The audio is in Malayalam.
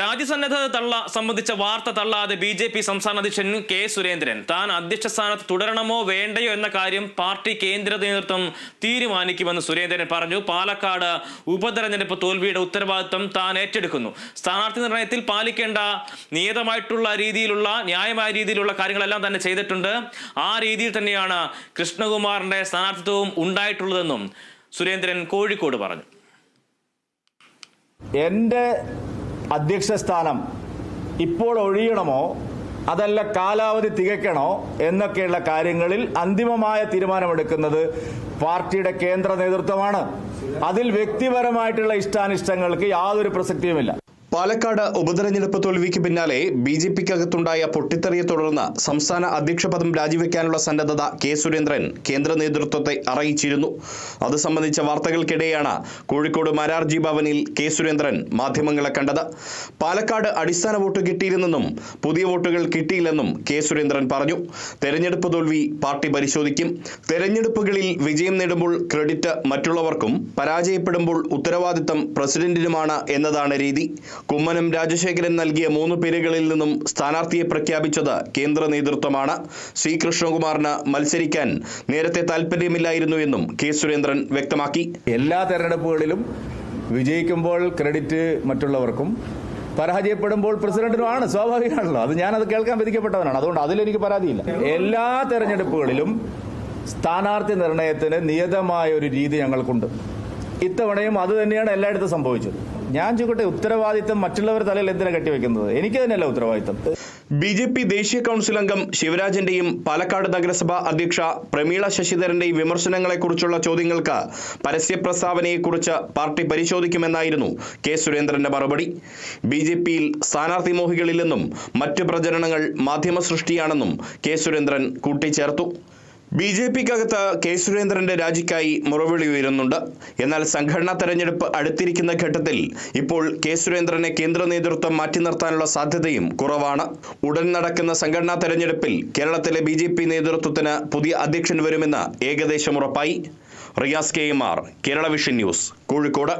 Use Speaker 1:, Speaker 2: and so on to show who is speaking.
Speaker 1: രാജ്യസന്നദ്ധത തള്ള സംബന്ധിച്ച വാർത്ത തള്ളാതെ ബി ജെ പി സംസ്ഥാന അധ്യക്ഷൻ കെ സുരേന്ദ്രൻ താൻ അധ്യക്ഷ സ്ഥാനത്ത് തുടരണമോ വേണ്ടയോ എന്ന കാര്യം പാർട്ടി കേന്ദ്ര നേതൃത്വം തീരുമാനിക്കുമെന്ന് സുരേന്ദ്രൻ പറഞ്ഞു. പാലക്കാട് ഉപതെരഞ്ഞെടുപ്പ് തോൽവിയുടെ ഉത്തരവാദിത്വം താൻ ഏറ്റെടുക്കുന്നു. സ്ഥാനാർത്ഥി നിർണയത്തിൽ പാലിക്കേണ്ട നിയതമായിട്ടുള്ള രീതിയിലുള്ള ന്യായമായ രീതിയിലുള്ള കാര്യങ്ങളെല്ലാം തന്നെ ചെയ്തിട്ടുണ്ട്. ആ രീതിയിൽ തന്നെയാണ് കൃഷ്ണകുമാറിന്റെ സ്ഥാനാർത്ഥിത്വവും ഉണ്ടായിട്ടുള്ളതെന്നും സുരേന്ദ്രൻ കോഴിക്കോട് പറഞ്ഞു.
Speaker 2: എന്റെ അധ്യക്ഷ സ്ഥാനം ഇപ്പോൾ ഒഴിയണമോ? അതല്ല കാലാവധി തികയ്ക്കണോ? എന്നൊക്കെയുള്ള കാര്യങ്ങളിൽ അന്തിമമായ തീരുമാനമെടുക്കുന്നത് പാർട്ടിയുടെ കേന്ദ്ര നേതൃത്വമാണ്. അതിൽ വ്യക്തിപരമായിട്ടുള്ള ഇഷ്ടാനിഷ്ടങ്ങൾക്ക് യാതൊരു പ്രസക്തിയുമില്ല.
Speaker 3: പാലക്കാട് ഉപതെരഞ്ഞെടുപ്പ് തോൽവിക്ക് പിന്നാലെ ബി ജെ പിക്കകത്തുണ്ടായ പൊട്ടിത്തെറിയെ തുടർന്ന് സംസ്ഥാന അധ്യക്ഷ പദം രാജിവെക്കാനുള്ള സന്നദ്ധത കെ സുരേന്ദ്രൻ കേന്ദ്ര നേതൃത്വത്തെ അറിയിച്ചിരുന്നു. അത് സംബന്ധിച്ച വാർത്തകൾക്കിടെയാണ് കോഴിക്കോട് മാരാർജി ഭവനിൽ കെ സുരേന്ദ്രൻ മാധ്യമങ്ങളെ കണ്ടത്. പാലക്കാട് അടിസ്ഥാന വോട്ട് കിട്ടിയിരുന്നെന്നും പുതിയ വോട്ടുകൾ കിട്ടിയില്ലെന്നും കെ സുരേന്ദ്രൻ പറഞ്ഞു. തെരഞ്ഞെടുപ്പ് തോൽവി പാർട്ടി പരിശോധിക്കും. തെരഞ്ഞെടുപ്പുകളിൽ വിജയം നേടുമ്പോൾ ക്രെഡിറ്റ് മറ്റുള്ളവർക്കും പരാജയപ്പെടുമ്പോൾ ഉത്തരവാദിത്തം പ്രസിഡന്റിനുമാണ് എന്നതാണ് രീതി. കുമ്മനം രാജശേഖരൻ നൽകിയ മൂന്ന് പേരുകളിൽ നിന്നും സ്ഥാനാർത്ഥിയെ പ്രഖ്യാപിച്ചത് കേന്ദ്ര നേതൃത്വമാണ്. സി. കൃഷ്ണകുമാറിന് മത്സരിക്കാൻ നേരത്തെ താൽപ്പര്യമില്ലായിരുന്നു എന്നും കെ. സുരേന്ദ്രൻ വ്യക്തമാക്കി.
Speaker 2: എല്ലാ തെരഞ്ഞെടുപ്പുകളിലും വിജയിക്കുമ്പോൾ ക്രെഡിറ്റ് മറ്റുള്ളവർക്കും പരാജയപ്പെടുമ്പോൾ പ്രസിഡന്റിനുമാണ് സ്വാഭാവികമാണല്ലോ. അത് ഞാനത് കേൾക്കാൻ വിധിക്കപ്പെട്ടവനാണ്. അതുകൊണ്ട് അതിലെനിക്ക് പരാതിയില്ല. എല്ലാ തെരഞ്ഞെടുപ്പുകളിലും സ്ഥാനാർത്ഥി നിർണയത്തിന് നിയതമായ ഒരു രീതി ഞങ്ങൾക്കുണ്ട്. ഇത്തവണയും അത് തന്നെയാണ് എല്ലായിടത്തും സംഭവിച്ചത്. ഞാൻ ചോദിക്കട്ടെ ഉത്തരവാദിത്തം മറ്റുള്ളവർ തലയിൽ എന്തിനാ കെട്ടിവെക്കുന്നത്? എനിക്ക് തന്നെയല്ല ഉത്തരവാദിത്തം.
Speaker 3: ബി ജെ പി ദേശീയ കൗൺസിൽ അംഗം ശിവരാജന്റെയും പാലക്കാട് നഗരസഭ അധ്യക്ഷ പ്രമീള ശശിധരന്റെയും വിമർശനങ്ങളെക്കുറിച്ചുള്ള ചോദ്യങ്ങൾക്ക് പരസ്യ പ്രസ്താവനയെക്കുറിച്ച് പാർട്ടി പരിശോധിക്കുമെന്നായിരുന്നു കെ സുരേന്ദ്രന്റെ മറുപടി. ബി ജെ പിയിൽ സ്ഥാനാർത്ഥി മോഹികളില്ലെന്നും മറ്റു പ്രചരണങ്ങൾ മാധ്യമ സൃഷ്ടിയാണെന്നും കെ സുരേന്ദ്രൻ കൂട്ടിച്ചേർത്തു. ബി ജെ പിക്കകത്ത് കെ സുരേന്ദ്രന്റെ രാജിക്കായി മുറവിളി ഉയരുന്നുണ്ട്. എന്നാൽ സംഘടനാ തെരഞ്ഞെടുപ്പ് അടുത്തിരിക്കുന്ന ഘട്ടത്തിൽ ഇപ്പോൾ കെ സുരേന്ദ്രനെ കേന്ദ്ര നേതൃത്വം മാറ്റി നിർത്താനുള്ള സാധ്യതയും കുറവാണ്. ഉടൻ നടക്കുന്ന സംഘടനാ തെരഞ്ഞെടുപ്പിൽ കേരളത്തിലെ ബി ജെ പി നേതൃത്വത്തിന് പുതിയ അധ്യക്ഷൻ വരുമെന്ന് ഏകദേശം ഉറപ്പായി. Riyas K M R Kerala vision news Kozhikode.